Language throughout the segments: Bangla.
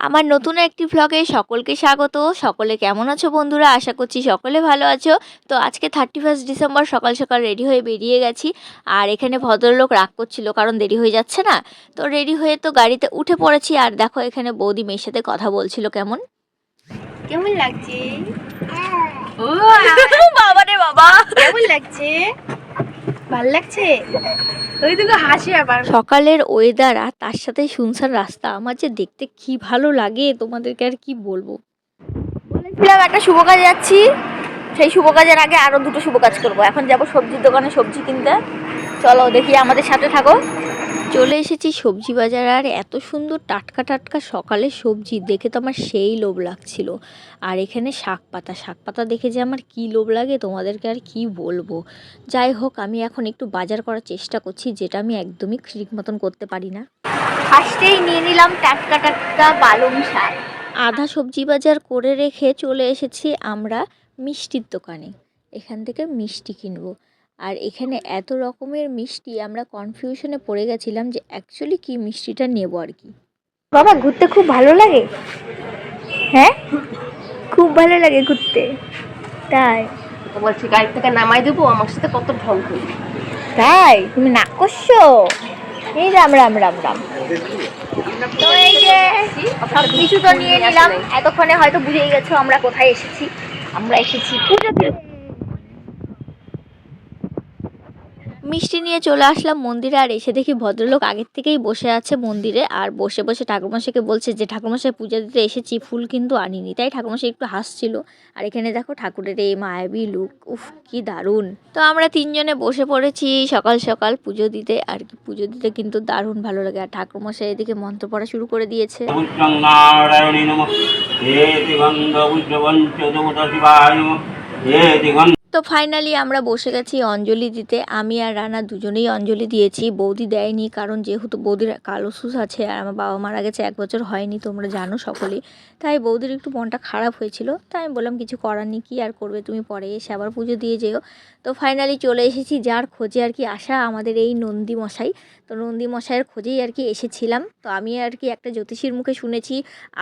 আমার নতুন একটি ভ্লগে সকলকে স্বাগত। সকলে কেমন আছো বন্ধুরা? আশা করছি সকলে ভালো আছো। তো আজকে থার্টি ফার্স্ট ডিসেম্বর সকাল সকাল রেডি হয়ে বেরিয়ে গেছি। আর এখানে ভদ্রলোক রাগ করছিল কারণ দেরি হয়ে যাচ্ছে না। তো রেডি হয়ে তো গাড়িতে উঠে পড়েছি। আর দেখো এখানে বৌদি মেয়ের সাথে কথা বলছিল কেমন? কেমন লাগছে? ও বাবা রে বাবা। কেমন লাগছে? ভালো লাগছে? হাসি আবার। সকালের ওয়েদার আর তার সাথে শুনসান রাস্তা। আমার যে দেখতে কি ভালো লাগে তোমাদেরকে আর কি বলব? বলেছিলাম একটা শুভ কাজ যাচ্ছি। সেই শুভ কাজের আগে আরও দুটো শুভ কাজ করব। এখন যাব সবজির দোকানে সবজি কিনতে। চলো দেখি আমাদের সাথে থাকো। চলে এসেছি সবজি বাজার আর এত সুন্দর টাটকা টাটকা সকালে সবজি দেখে তো আমার সেই লোভ লাগছিল। আর এখানে শাক পাতা শাক পাতা দেখে যে আমার কি লোভ লাগে তোমাদেরকে আর কি বলব? যাই হোক আমি এখন একটু বাজার করার চেষ্টা করছি যেটা আমি একদমই ঠিক মতন করতে পারি না। ফার্স্টেই নিয়ে নিলাম টাটকা টাটকা পালং শাক। আধা সবজি বাজার করে রেখে চলে এসেছি আমরা মিষ্টির দোকানে। এখান থেকে মিষ্টি কিনবো। আর এখানে এত রকমের মিষ্টি আমরা কনফিউশনে পড়ে গেছিলাম যে অ্যাকচুয়ালি কি মিষ্টিটা নেব আর কি। বাবা ঘুরতে খুব ভালো লাগে? হ্যাঁ? খুব ভালো লাগে ঘুরতে। তাই। বলছি গাড়ি থেকে নামাই দেবো আমার সাথে কত ঢং করবি? তাই? তুমি না করছ? এই রাম রাম রাম রাম। তো এই যে সব কিছু তো নিয়ে নিলাম। এতক্ষণে হয়তো বুঝেই গেছো আমরা কোথায় এসেছি। আমরা এসেছি পুজো দিতে মিষ্টি নিয়ে চলে আসলাম মন্দিরে আর এসে দেখি ভদ্রলোক আগের থেকেই বসে আছে মন্দিরে আর বসে বসে ঠাকুরমশাইকে বলছে যে, ঠাকুরমশাই, পূজা দিতে এসেছি, ফুল কিন্তু আনিনি। তাই ঠাকুরমশাই একটু হাসছিল। আর এখানে দেখো ঠাকুরের এই মায়াবী লুক, উফ, কি দারুণ। তো আমরা তিনজনে বসে পড়েছি সকাল সকাল পুজো দিতে। আর কি পুজো দিতে কিন্তু দারুণ ভালো লাগে। আর ঠাকুরমশাই এদিকে মন্ত্র পড়া শুরু করে দিয়েছে। তো ফাইনালি আমরা বসে গেছি অঞ্জলি দিতে। আমি আর রানা দুজনেই অঞ্জলি দিয়েছি। বৌদি দেয়নি কারণ যেহেতু বৌদির কালো সুস আছে আর আমার বাবা মারা গেছে, এক বছর হয়নি, তোমরা জানো সকলেই তাই বৌদির একটু মনটা খারাপ হয়েছিল। তাই আমি বললাম, কিছু করার নেই, কী আর করবে তুমি? পরে এসে আবার পুজো দিয়ে যেও। তো ফাইনালি চলে এসেছি যার খোঁজে আর কি আসা আমাদের এই নন্দী মশাই। তো নন্দী মশাইয়ের খোঁজেই আর কি এসেছিলাম। তো আমি আর কি একটা জ্যোতিষীর মুখে শুনেছি,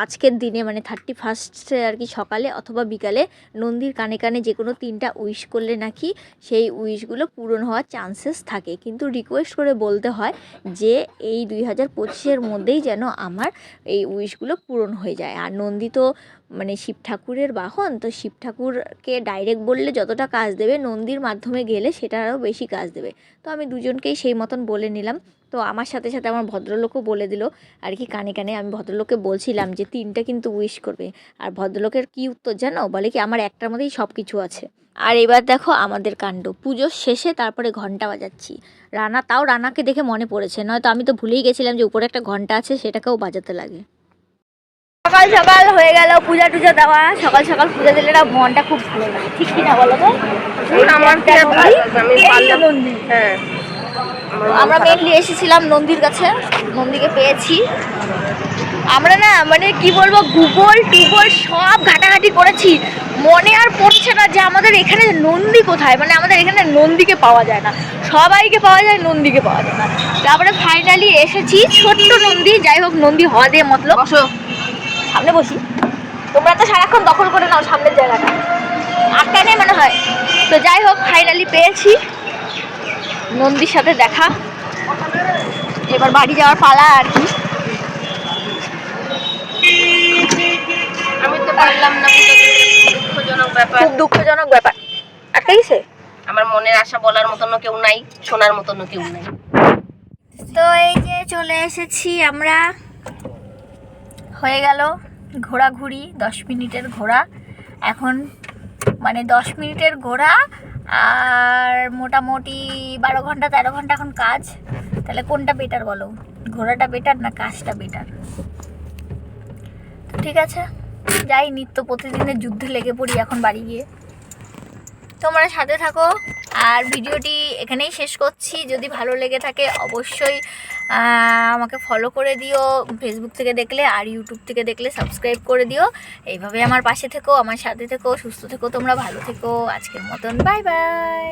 আজকের দিনে মানে থার্টি ফার্স্টে আর কি সকালে অথবা বিকালে নন্দীর কানে কানে যে কোনো তিনটা উইশ করলে নাকি সেই উইশগুলো পূরণ হওয়ার চান্সেস থাকে। কিন্তু রিকোয়েস্ট করে বলতে হয় যে, এই দুই হাজার পঁচিশের মধ্যেই যেন আমার এই উইশগুলো পূরণ হয়ে যায়। আর নন্দী তো মানে শিব ঠাকুরের বাহন, তো শিব ঠাকুরকে ডাইরেক্ট বললে যতটা কাজ দেবে, নন্দীর মাধ্যমে গেলে সেটা আরও বেশি কাজ দেবে। তো আমি দুজনকেই সেই মতন বলে নিলাম। তো আমার সাথে সাথে আমার ভদ্রলোকও বলে দিল আর কি কানে কানে আমি ভদ্রলোককে বলছিলাম যে তিনটা কিন্তু উইশ করবে। আর ভদ্রলোকের কি উত্তর জানো? বলে কি আমার একটার মধ্যেই সব কিছু আছে। আর এবার দেখো আমাদের কাণ্ড। পুজোর শেষে তারপরে ঘণ্টা বাজাচ্ছি। রানা তাও রানাকে দেখে মনে পড়েছে নয়তো আমি তো ভুলেই গেছিলাম যে উপরে একটা ঘণ্টা আছে সেটাকেও বাজাতে লাগে। সকাল সকাল হয়ে গেল পূজা টুজা দেওয়া। সকাল সকাল পূজা দিলে না মনটা খুব ভালো লাগে। ঠিক কিনা বলো তো? আমার। হ্যাঁ। আমরা মেনলি এসেছিলাম নন্দীর কাছে নন্দীকে পেয়েছি। আমরা না মানে কি বলব গুগল টুগল সব ঘাটাঘাটি করেছি। মনে আর পড়ছে না যে আমাদের এখানে নন্দী কোথায় মানে আমাদের এখানে নন্দীকে পাওয়া যায় না। সবাইকে পাওয়া যায় নন্দীকে পাওয়া যায় না। তারপরে ফাইনালি এসেছি ছোট্ট নন্দী যাই হোক নন্দী হওয়া দিয়ে মতলব। সামনে বসি। তোমরা তো সারাক্ষণ দখল করে নাও সামনের জায়গাটা। আটকা নেই মনে হয়। তো যাই হোক ফাইনালি পেয়েছি। নন্দীর সাথে দেখা। এবার বাড়ি যাওয়ার পালা আর কি। আমি তো পারলাম না দুঃখজনক ব্যাপার। খুব দুঃখজনক ব্যাপার। আটকা গেছে আমার মনের আশা বলার মতনও কেউ নাই শোনার মতনও কেউ নাই। তো এই যে চলে এসেছি আমরা। হয়ে গেল ঘোরাঘুরি দশ মিনিটের ঘোরা। এখন মানে দশ মিনিটের ঘোরা আর মোটামুটি বারো ঘণ্টা, তেরো ঘণ্টা এখন কাজ। তাহলে কোনটা বেটার বলো? ঘোরাটা বেটার না কাজটা বেটার ঠিক আছে, যাই, নিত্য প্রতিদিনের যুদ্ধে লেগে পড়ি এখন বাড়ি গিয়ে। তোমরা সাথে থাকো। আর ভিডিওটি এখানেই শেষ করছি। যদি ভালো লেগে থাকে অবশ্যই আমাকে ফলো করে দিও। ফেসবুক থেকে দেখলে আর ইউটিউব থেকে দেখলে সাবস্ক্রাইব করে দিও। এইভাবে আমার পাশে থেকো, আমার সাথে থেকো, সুস্থ থেকো, তোমরা ভালো থেকো। আজকের মতন বাই বাই